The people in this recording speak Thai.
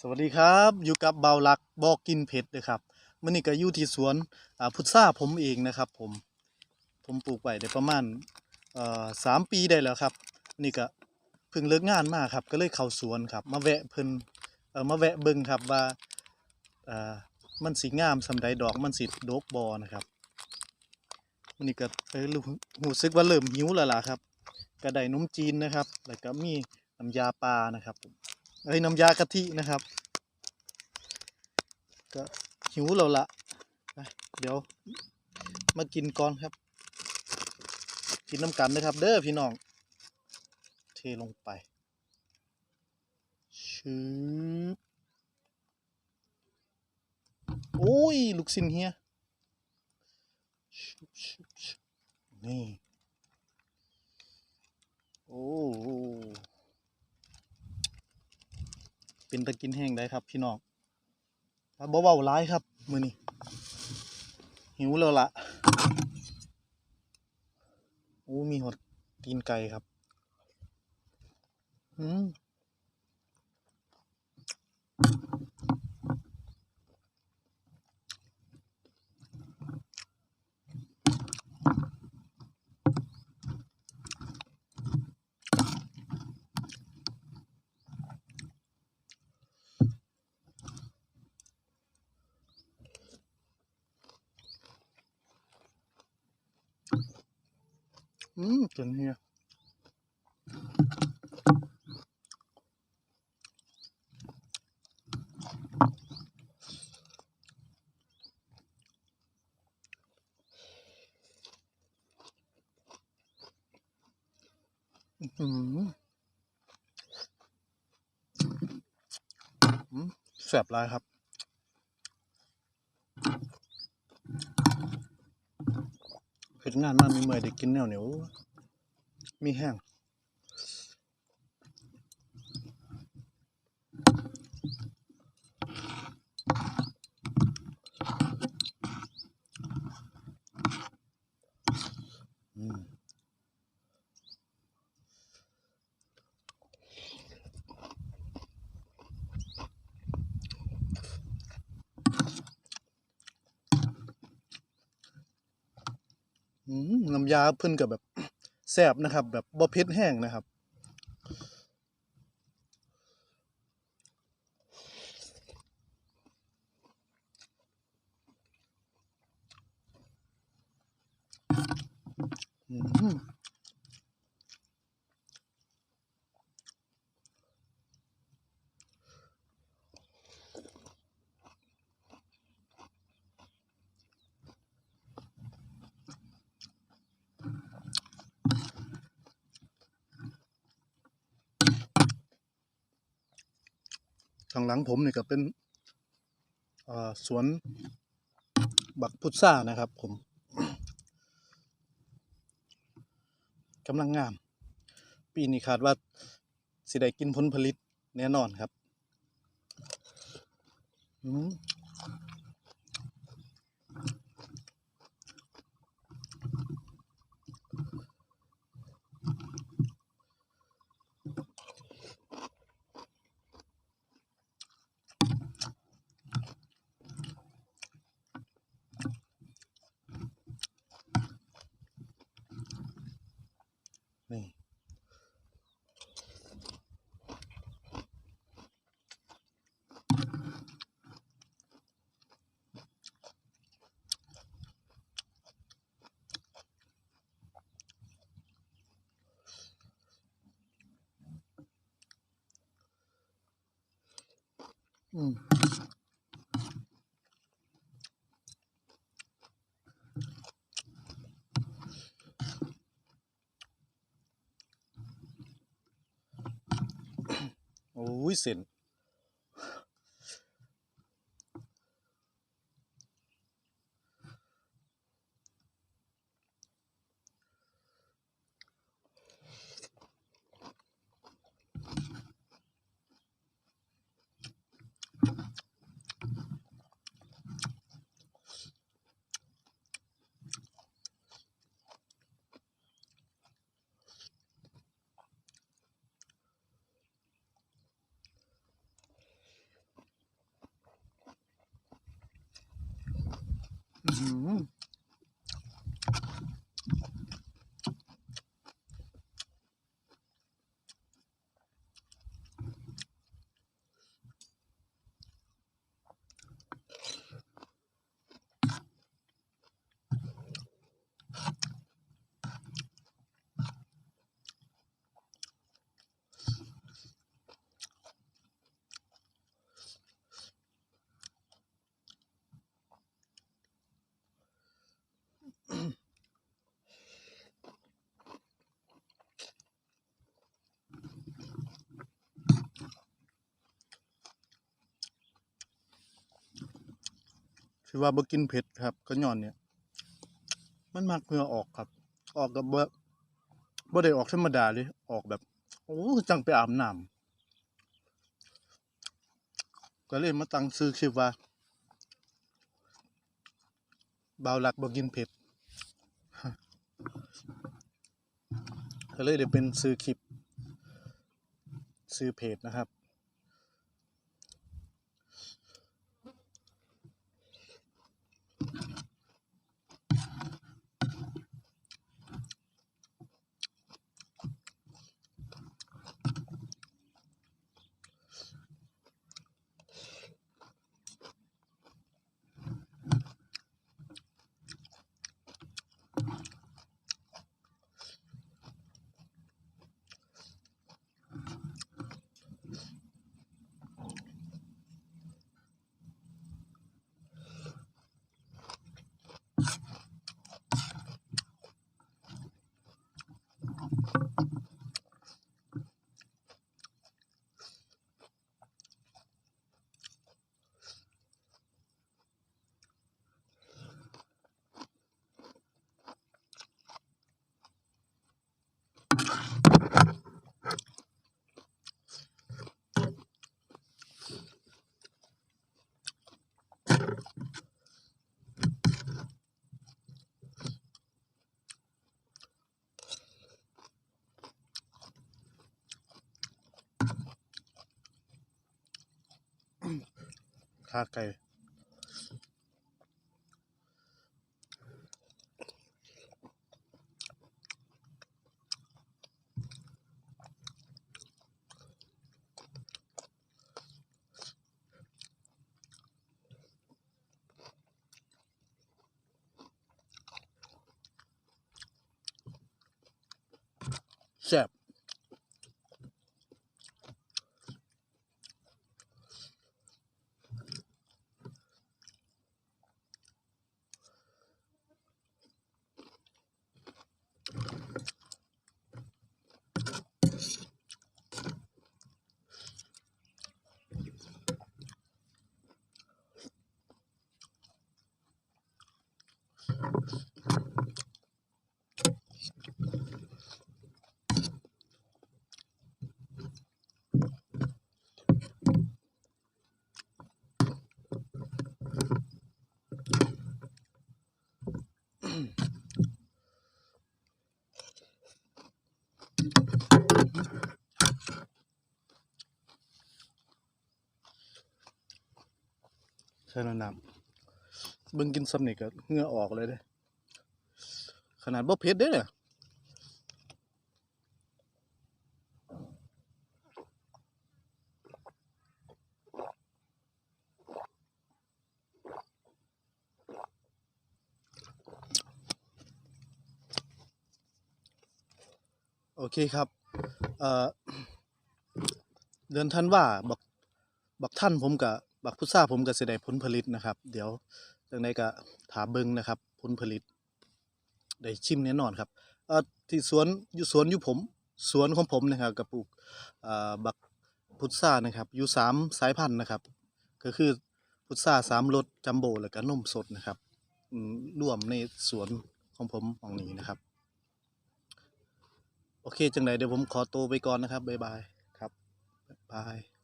สวัสดีครับอยู่กับเบาลักบอกกินเผ็ดเลยครับมื่อนี้ก็อยู่ที่สวนพุทราผมเองนะครับ ผมผมปลูกไว้ได้ประมาณสามปีได้แล้วครับ นี่ก็เพิ่งเลิกงานมาครับ ก็เลยเข้าสวนครับ มาแวะเพิ่นเอ่อมาแวะเบิ่งครับว่ามันสีงามสำใดดอกมันสิดกบอนะครับมื่อนี้ก็เออรู้รู้สึกว่าเริ่มหิวแล้วล่ะครับก็ได้นมจีนนะครับ แล้วก็มีน้ำยาปลานะครับ ผมเอ้น้ำยากะทินะครับ ก็หิวแล้วละเดี๋ยวมากินก่อนครับ กินน้ำกันนะครับ เด้อพี่น้อง เทลงไปชืบโอ้ย ลูกสินเฮียนี่ โอ้โห เป็นตะกินแห้งได้ครับ พี่น้องถ้าบ่เบาร้ายครับ มือนี้หิวแล้วละโอ้มีหดตีนไก่ครับ อืม อืมจนเฮียอื้อหืออืมแสบลายครับ เฮ็ด งานมามีเมื่อยได้กินแนวเหนียวมีแห้ง น้ำยาเพิ่นก็แบบแซ่บนะครับ แบบบ่เผ็ดแห้งนะครับอืม ข้างหลังผมนี่ก็เป็นสวนบักพุทรานะครับ ผมกำลังงาม ปีนี้คาดว่าสิได้กินผลผลิตแน่นอนครับ อืมโอ้ยเส้น ที่ว่าบ่กินเผ็ดครับก็ย้อนเนี่ย มันมักเหงื่อออกครับ ออกกับบ่บ่ได้ออกธรรมดาเลยออกแบบ โอ้จังไปอาบน้ำก็เลยมาตั้งชื่อคลิปว่าบ่าวหลักบ่กินเผ็ดก็เลยได้เป็นซื้อคลิปซื้อเพจนะครับ ขา ช่แล้วน้ำเบิ่งกินซ้ำนี่ก็เหงื่อออกเลยเด้ขนาดบ่เผ็ดเด้เนี่ยโอเคครับเอ่อเดือนธันว่าบักบักท่านผมกับ บักพุทราผมก็สิได้ผลผลิตนะครับ เดี๋ยวจังไดก็ถามเบิ่งนะครับ ผลผลิต ได้ชิมแน่นอนครับเอ่อที่สวนอยู่สวนอยู่ผมสวนของผมนะครับก็ปลูกเอ่อบักพุทรานะครับอยู่สามสายพันธุ์นะครับ ก็คือพุทราสามรสจัมโบ้แล้วก็นมสดนะครับอืมร่วมในสวนของผมของนี้นะครับ โอเคจังไดเดี๋ยวผมขอตัวไปก่อนนะครับบ๊ายบายครับบ๊ายบาย